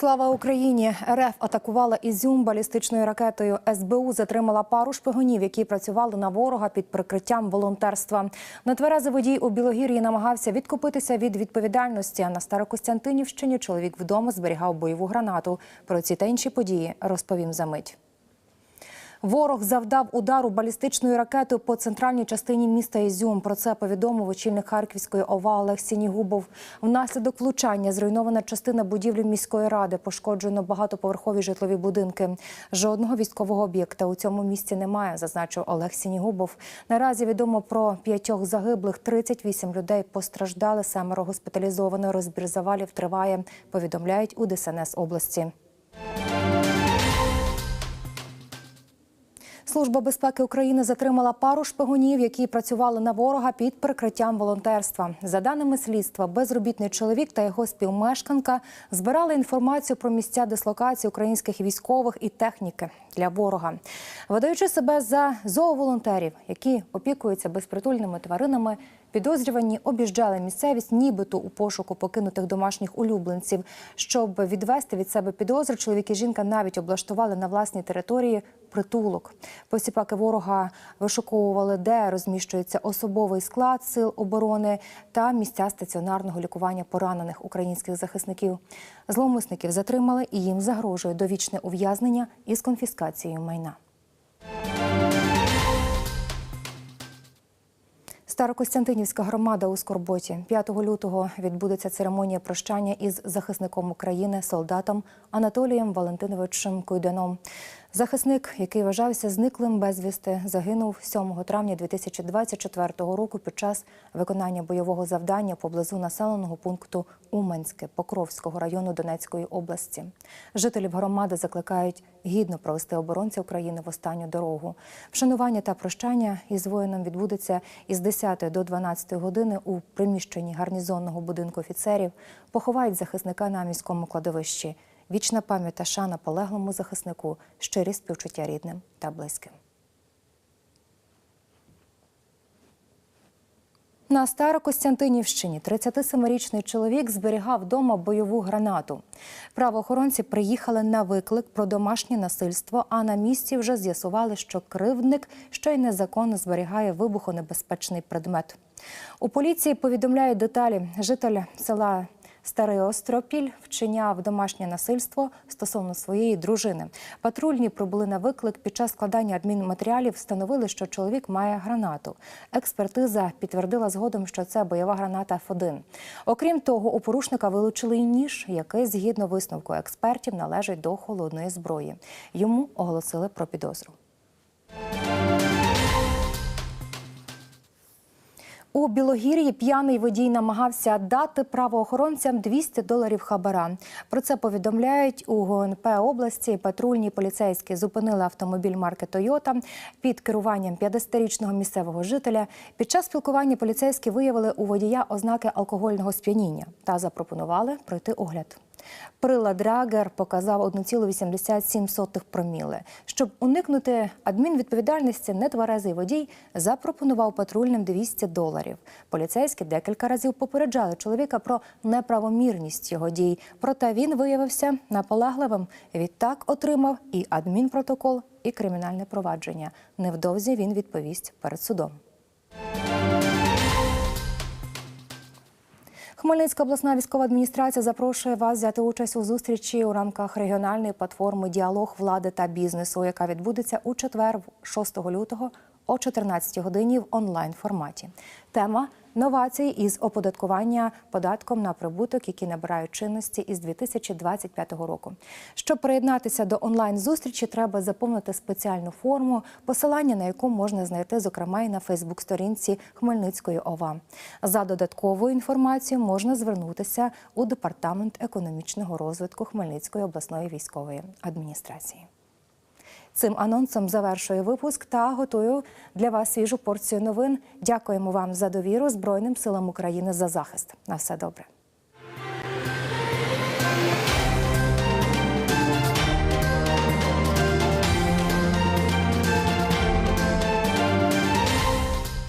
Слава Україні! РФ атакувала Ізюм балістичною ракетою. СБУ затримала пару шпигунів, які працювали на ворога під прикриттям волонтерства. Нетверезий водій у Білогір'ї намагався відкупитися від відповідальності. На Старокостянтинівщині чоловік вдома зберігав бойову гранату. Про ці та інші події розповім за мить. Ворог завдав удару балістичною ракетою по центральній частині міста Ізюм. Про це повідомив очільник Харківської ОВА Олег Сінігубов. Внаслідок влучання зруйнована частина будівлі міської ради. Пошкоджено багатоповерхові житлові будинки. Жодного військового об'єкта у цьому місті немає, зазначив Олег Сінігубов. Наразі відомо про п'ятьох загиблих, 38 людей постраждали. Семеро госпіталізовано. Розбір завалів триває. Повідомляють у ДСНС області. Служба безпеки України затримала пару шпигунів, які працювали на ворога під прикриттям волонтерства. За даними слідства, безробітний чоловік та його співмешканка збирали інформацію про місця дислокації українських військових і техніки для ворога, видаючи себе за зооволонтерів, які опікуються безпритульними тваринами. Підозрювані обіжджали місцевість, нібито у пошуку покинутих домашніх улюбленців. Щоб відвести від себе підозри, чоловік і жінка навіть облаштували на власній території притулок. Посіпаки ворога вишуковували, де розміщується особовий склад сил оборони та місця стаціонарного лікування поранених українських захисників. Зловмисників затримали і їм загрожує довічне ув'язнення із конфіскацією майна. Старокостянтинівська громада у Скорботі 5 лютого відбудеться церемонія прощання із захисником України, солдатом Анатолієм Валентиновичем Куйданом. Захисник, який вважався зниклим безвісти, загинув 7 травня 2024 року під час виконання бойового завдання поблизу населеного пункту Уманське Покровського району Донецької області. Жителів громади закликають гідно провести оборонця України в останню дорогу. Вшанування та прощання із воїном відбудеться із 10 до 12 години у приміщенні гарнізонного будинку офіцерів. Поховають захисника на міському кладовищі. Вічна пам'ять та шана полеглому захиснику, щирі співчуття рідним та близьким. На Старокостянтинівщині 37-річний чоловік зберігав вдома бойову гранату. Правоохоронці приїхали на виклик про домашнє насильство, а на місці вже з'ясували, що кривдник ще й незаконно зберігає вибухонебезпечний предмет. У поліції повідомляють деталі. Житель села Старий Остропіль вчиняв домашнє насильство стосовно своєї дружини. Патрульні прибули на виклик під час складання адмінматеріалів. Встановили, що чоловік має гранату. Експертиза підтвердила згодом, що це бойова граната Ф1. Окрім того, у порушника вилучили й ніж, який, згідно висновку експертів, належить до холодної зброї. Йому оголосили про підозру. У Білогір'ї п'яний водій намагався дати правоохоронцям 200 доларів хабара. Про це повідомляють у ГНП області. Патрульні поліцейські зупинили автомобіль марки Тойота під керуванням 50-річного місцевого жителя. Під час спілкування поліцейські виявили у водія ознаки алкогольного сп'яніння та запропонували пройти огляд. Прилад Драгер показав 1,87 проміли. Щоб уникнути адмінвідповідальності, нетверезий водій запропонував патрульним 200 доларів. Поліцейські декілька разів попереджали чоловіка про неправомірність його дій. Проте він виявився наполегливим. Відтак отримав і адмінпротокол, і кримінальне провадження. Невдовзі він відповість перед судом. Хмельницька обласна військова адміністрація запрошує вас взяти участь у зустрічі у рамках регіональної платформи Діалог влади та бізнесу, яка відбудеться у четвер, 6 лютого о 14 годині в онлайн форматі. Тема новації із оподаткування податком на прибуток, які набирають чинності із 2025 року. Щоб приєднатися до онлайн зустрічі, треба заповнити спеціальну форму, посилання на яку можна знайти, зокрема і на Фейсбук-сторінці Хмельницької ОВА. За додатковою інформацією можна звернутися у департамент економічного розвитку Хмельницької обласної військової адміністрації. Цим анонсом завершую випуск та готую для вас свіжу порцію новин. Дякуємо вам за довіру Збройним силам України за захист. На все добре.